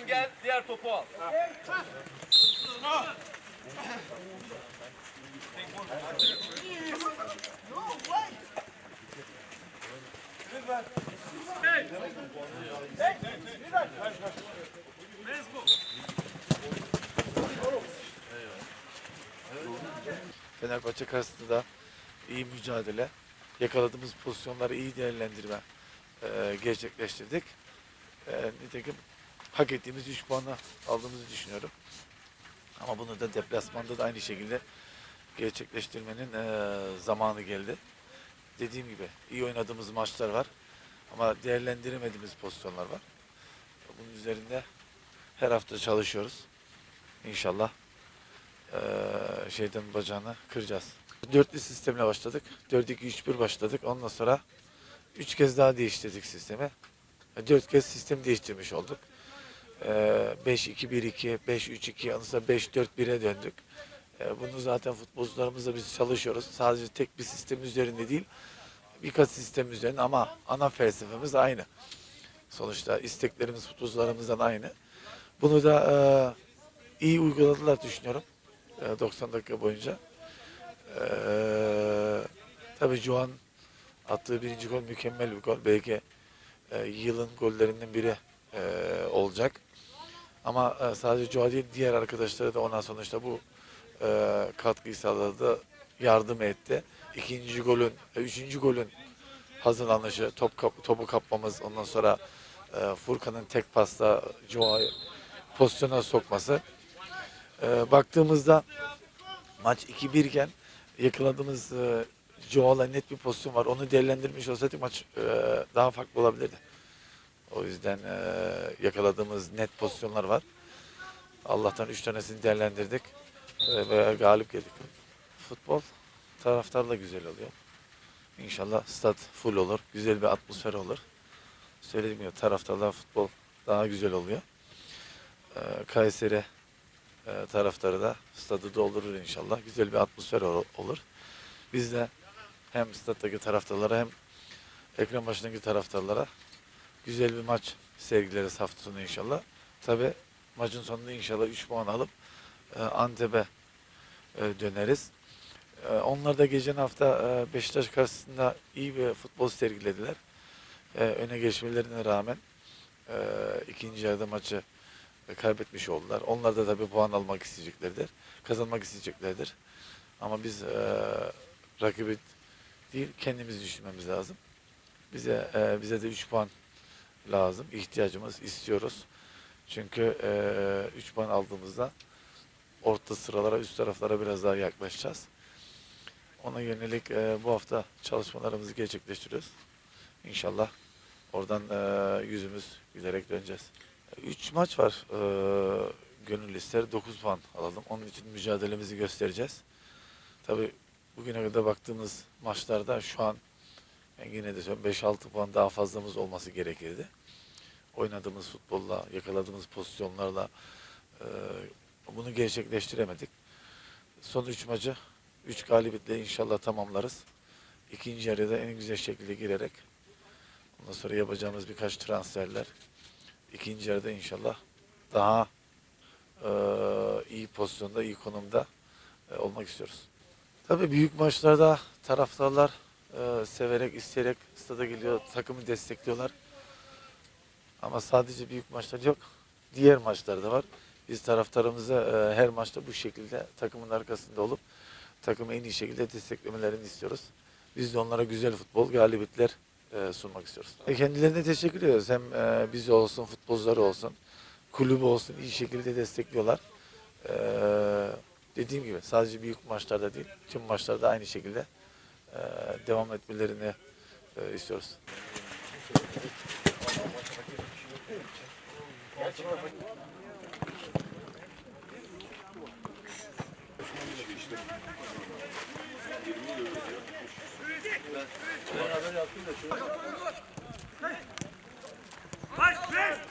Oradan gel diğer topu al. Fenerbahçe karşısında da iyi mücadele, yakaladığımız pozisyonları iyi değerlendirme e, gerçekleştirdik. E, nitekim hak ettiğimiz 3 puanı aldığımızı düşünüyorum. Ama bunu da deplasmanda da aynı şekilde gerçekleştirmenin e, zamanı geldi. Dediğim gibi iyi oynadığımız maçlar var ama değerlendiremediğimiz pozisyonlar var. Bunun üzerinde her hafta çalışıyoruz. İnşallah eee şeyden bacağını kıracağız. Dörtlü sistemle başladık. 4-2-3-1 başladık. Ondan sonra üç kez daha değiştirdik sistemi. E, Dört kez sistem değiştirmiş olduk. Eee 5-2-1-2, 5-3-2, ondan sonra 5-4-1'e döndük. E, Bunu zaten futbolcularımızla biz çalışıyoruz. Sadece tek bir sistem üzerinde değil, birkaç sistem üzerinde ama ana felsefemiz aynı. Sonuçta isteklerimiz futbolcularımızdan aynı. Bunu da eee, iyi uyguladılar düşünüyorum. e, 90 dakika boyunca. Ee, tabii Juan attığı birinci gol mükemmel bir gol. Belki e, yılın gollerinden biri e, olacak. Ama e, sadece Juan değil diğer arkadaşları da ona sonuçta bu e, katkıyı sağladı, yardım etti. İkinci golün, e, üçüncü golün hazırlanışı, top kap- topu kapmamız, ondan sonra e, Furkan'ın tek pasla Joa'yı pozisyona sokması. E, baktığımızda maç 2-1 iken yakaladığımız e, Joel'a net bir pozisyon var. Onu değerlendirmiş olsaydık maç e, daha farklı olabilirdi. O yüzden e, yakaladığımız net pozisyonlar var. Allah'tan 3 tanesini değerlendirdik ve galip geldik. Futbol taraftarla güzel oluyor. İnşallah stat full olur. Güzel bir atmosfer olur. Söylediğim gibi taraftarla futbol daha güzel oluyor. E, Kayseri e, taraftarı da stadı doldurur inşallah. Güzel bir atmosfer ol- olur. Biz de hem stattaki taraftarlara hem ekran başındaki taraftarlara güzel bir maç sergileriz hafta sonu inşallah. Tabi maçın sonunda inşallah 3 puan alıp e, Antep'e e, döneriz. E, onlar da geçen hafta e, Beşiktaş karşısında iyi bir futbol sergilediler. E, öne geçmelerine rağmen e, ikinci yarıda maçı e, kaybetmiş oldular. Onlar da tabii puan almak isteyeceklerdir. Kazanmak isteyeceklerdir. Ama biz e, rakibi değil kendimizi düşünmemiz lazım. Bize e, bize de 3 puan lazım. ihtiyacımız istiyoruz. Çünkü 3 puan aldığımızda orta sıralara, üst taraflara biraz daha yaklaşacağız. Ona yönelik e, bu hafta çalışmalarımızı gerçekleştiriyoruz. İnşallah oradan e, yüzümüz gülerek döneceğiz. 3 maç var. Ee, gönül ister 9 puan alalım. Onun için mücadelemizi göstereceğiz. Tabii bugüne kadar baktığımız maçlarda şu an ben yine de söylüyorum 5-6 puan daha fazlamız olması gerekirdi. Oynadığımız futbolla, yakaladığımız pozisyonlarla e, bunu gerçekleştiremedik. Son 3 maçı 3 galibiyetle inşallah tamamlarız. İkinci yarıda en güzel şekilde girerek ondan sonra yapacağımız birkaç transferler ikinci yarıda inşallah daha e, iyi pozisyonda, iyi konumda e, olmak istiyoruz. Tabii büyük maçlarda taraftarlar e, severek, isteyerek stada geliyor, takımı destekliyorlar. Ama sadece büyük maçlar yok. Diğer maçlar da var. Biz taraftarımıza e, her maçta bu şekilde takımın arkasında olup takımı en iyi şekilde desteklemelerini istiyoruz. Biz de onlara güzel futbol, galibiyetler e, sunmak istiyoruz. E, kendilerine teşekkür ediyoruz. Hem e, bizi olsun, futbolcuları olsun, kulübü olsun iyi şekilde destekliyorlar. E, dediğim gibi sadece büyük maçlarda değil, tüm maçlarda aynı şekilde devam etmelerini e, istiyoruz. Baş ver!